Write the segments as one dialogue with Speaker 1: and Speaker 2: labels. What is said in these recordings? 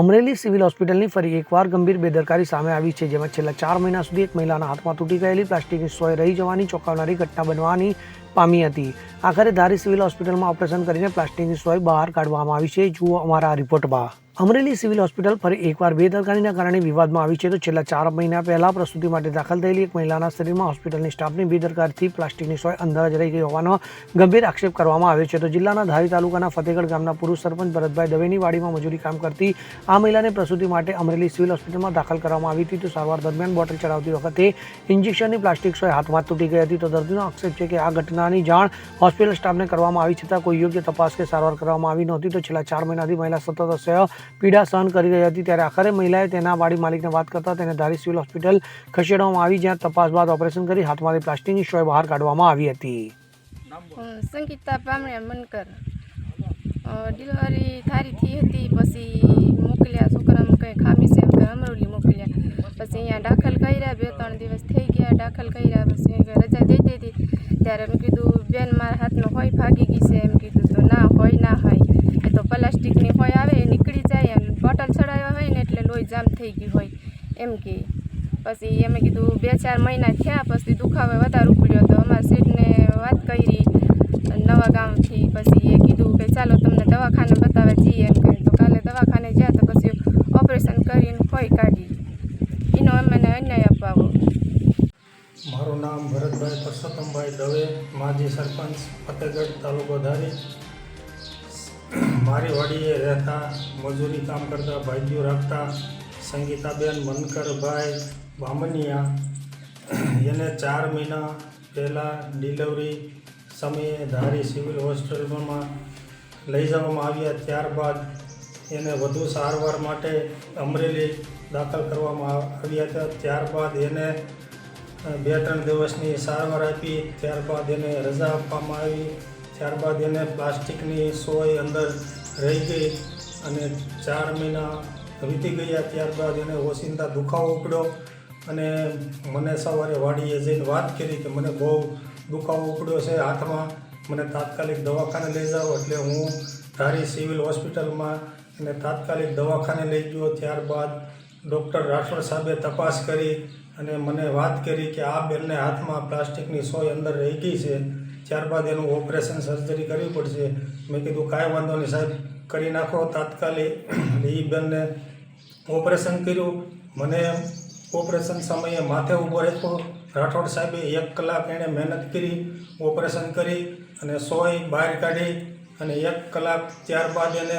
Speaker 1: Amreli civil હોસ્પિટલની ફરી એકવાર ગંભીર બેદરકારી સામે આવી છે, જેમાં છેલ્લા ચાર મહિના સુધી એક મહિલાના હાથમાં તૂટી ગયેલી પ્લાસ્ટિકની સોય રહી જવાની, ચોંકાવનારી ઘટના બનવાની પામી હતી. આખરે ધારી સિવિલ હોસ્પિટલમાં ઓપરેશન કરીને પ્લાસ્ટિકની સોય બહાર કાઢવામાં આવી છે. જુઓ અમારા રિપોર્ટમાં અમરેલી સિવિલ હોસ્પિટલ ફરી એકવાર બેદરકારીના કારણે વિવાદમાં આવી છે. તો છેલ્લા ચાર મહિના પહેલા પ્રસૂતિ માટે દાખલ થયેલી એક મહિલાના શરીરમાં હોસ્પિટલની સ્ટાફની બેદરકારથી પ્લાસ્ટિકની સોય અંદર જ રહી ગઈ હોવાનો ગંભીર આક્ષેપ કરવામાં આવ્યો છે. તો જિલ્લાના ધારી તાલુકાના ફતેગઢ ગામના પુરુષ સરપંચ ભરતભાઈ દવેની વાડીમાં મજૂરી કામ કરતી આ મહિલાને પ્રસૂતિ માટે અમરેલી સિવિલ હોસ્પિટલમાં દાખલ કરવામાં આવી હતી. તો સારવાર દરમિયાન બોટલ ચડાવતી વખતે ઇન્જેક્શનની પ્લાસ્ટિક સોય હાથમાં તૂટી ગઈ હતી. તો દર્દીનો આક્ષેપ છે કે આ ઘટનાની જાણ હોસ્પિટલ સ્ટાફને કરવામાં આવી છતાં કોઈ યોગ્ય તપાસ કે સારવાર કરવામાં આવી નહોતી. તો છેલ્લા ચાર મહિનાથી મહિલા સતત અસહ્ય પીડા સહન કરી રહી હતી. ત્યારે આખરે મહિલાએ તેના વાડી માલિકને વાત કરતા તેને ધારી સિવિલ હોસ્પિટલ ખસેડવામાં આવી, જ્યાં તપાસ બાદ ઓપરેશન કરી હાથમાંથી પ્લાસ્ટિકની સોય બહાર કાઢવામાં આવી હતી.
Speaker 2: સંગીતા પામણ્યા મનકર. ડિલિવરી થારી થઈ હતી, પછી મોકલ્યા. છોકરામાં કંઈ ખામી છે અમરોલી મોકલ્યા. પછી અહીંયા દાખલ કર્યા, બે ત્રણ દિવસ થઈ ગયા, દાખલ કર્યા, પછી રજા દઈ દીધી ત્યારે એમ કીધું, બેન, મારા હાથનો હોય ભાગી ગઈ છે. એમ કીધું, તો ના હોય ના હોય. એ તો પ્લાસ્ટિકની હોય આવે, એ નીકળી જાય, એમ બોટલ ચડાવ્યા હોય ને એટલે લોહી જામ થઈ ગયું હોય. એમ કે. પછી એમે કીધું, બે ચાર મહિના થયા, પછી દુખાવો વધારે ઉપડ્યો તો અમારા સીટને વાત કરી નવા ગામથી. પછી એ કીધું કે, ચાલો તમને દવાખાને બતાવે જઈએ. એમ કહે, તો કાલે દવાખાને ગયા તો પછી ઓપરેશન કરીને હોય કાઢી. એનો અમને અન્યાય
Speaker 3: મારું નામ ભરતભાઈ પરસોત્તમભાઈ દવે, માજી સરપંચ, ફતેગઢ તાલુકો ધારી. મારી વાડીએ રહેતા, મજૂરી કામ કરતા ભાઈઓ રાખતા, સંગીતાબેન, મનકરભાઈ બામનિયા, એને ચાર મહિના પહેલાં ડિલિવરી સમયે ધારી સિવિલ હોસ્પિટલમાં લઈ જવામાં આવ્યા. ત્યારબાદ એને વધુ સારવાર માટે અમરેલી દાખલ કરવામાં આવ્યા હતા. ત્યારબાદ એને બે ત્રણ દિવસની સારવાર આપી, ત્યારબાદ એને રજા આપવામાં આવી, ત્યારબાદ એને પ્લાસ્ટિકની સોય અંદર રહી ગઈ અને ચાર મહિના વીતી ગયા, ત્યારબાદ એને ઓસિંદા દુખાવો ઉપડ્યો અને મને સવારે વાડીએ જઈને વાત કરી કે મને બહુ દુખાવો ઉપડ્યો છે હાથમાં, મને તાત્કાલિક દવાખાને લઈ જાઓ એટલે હું ધારી સિવિલ હોસ્પિટલમાં એને તાત્કાલિક દવાખાને લઈ ગયો. ત્યારબાદ ડૉક્ટર રાઠોડ સાહેબે તપાસ કરી અને મને વાત કરી કે આ બેનને હાથમાં પ્લાસ્ટિકની સોય અંદર રહી ગઈ છે. ત્યારબાદ એનું ઓપરેશન સર્જરી કરવી પડશે. મેં કીધું, કાંઈ વાંધો નહીં સાહેબ, કરી નાખો. તાત્કાલિક એ બેનને ઓપરેશન કર્યું. મને ઓપરેશન સમયે માથે ઊભો રહેતો રાઠોડ સાહેબે એક કલાક એણે મહેનત કરી, ઓપરેશન કરી અને સોય બહાર કાઢી અને એક કલાક ત્યારબાદ એને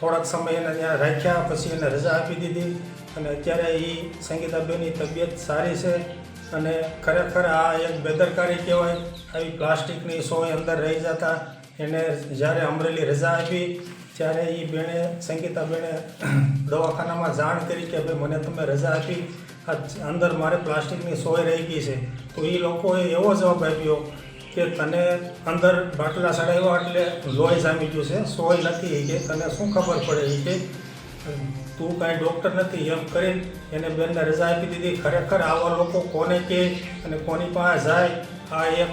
Speaker 3: થોડાક સમય એને ત્યાં રાખ્યા. પછી એને રજા આપી દીધી. અને અત્યારે એ સંગીતાબેનની તબિયત સારી છે અને ખરેખર આ એક બેદરકારી કહેવાય. આવી પ્લાસ્ટિકની સોય અંદર રહી જતા એને જ્યારે અમરેલી રજા આપી, ત્યારે એ બેણે સંગીતાબેને દવાખાનામાં જાણ કરી કે ભાઈ, મને તમે રજા આપી. અંદર મારે પ્લાસ્ટિકની સોય રહી ગઈ છે. તો એ લોકોએ એવો જવાબ આપ્યો કે તને અંદર બાટલા ચડાવ્યા એટલે લોહી જામી ગયું છે. સોય નથી. કે તને શું ખબર પડે? એ કે તું કાંઈ ડૉક્ટર નથી એમ કરી. એને બેનને રજા આપી દીધી. ખરેખર આવા લોકો કોને કહે અને કોની પાસે જાય, આ એક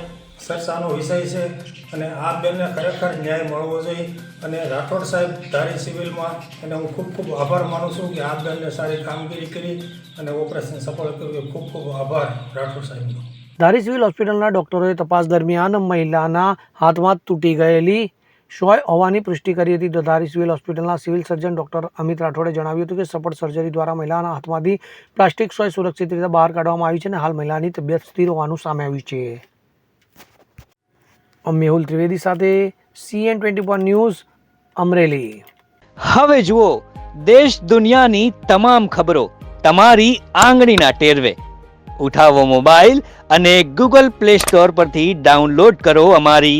Speaker 3: ચર્ચાનો વિષય છે. અને આ બેનને ખરેખર ન્યાય મળવો જોઈએ. અને રાઠોડ સાહેબ ધારી સિવિલમાં, એને હું ખૂબ ખૂબ આભાર માનું છું કે આ બેનને સારી કામગીરી કરી અને ઓપરેશન સફળ કર્યું. ખૂબ ખૂબ આભાર રાઠોડ સાહેબનો.
Speaker 1: ધારી સિવિલ હોસ્પિટલના ડોક્ટરોએ તપાસ દરમિયાન મહિલાના હાથમાં તૂટી ગયેલી સોય હોવાની પુષ્ટિ કરી હતી. તો ધારી સિવિલ હોસ્પિટલના સિવિલ સર્જન ડોક્ટર અમિત રાઠોડે જણાવ્યું હતું કે સપોર્ટ સર્જરી દ્વારા મહિલાના હાથમાંથી પ્લાસ્ટિક સોય સુરક્ષિત રીતે બહાર કાઢવામાં આવી છે અને હાલ મહિલાની તબિયત સ્થિર હોવાનું સામે આવ્યું છે. મેહુલ ત્રિવેદી સાથે CN twenty four news Amreli.
Speaker 4: હવે જુઓ, દેશ દુનિયાની તમામ ખબરો તમારી આંગળીના ટેરવે. ઉઠાવો મોબાઈલ અને ગૂગલ પ્લે સ્ટોર પરથી ડાઉનલોડ કરો અમારી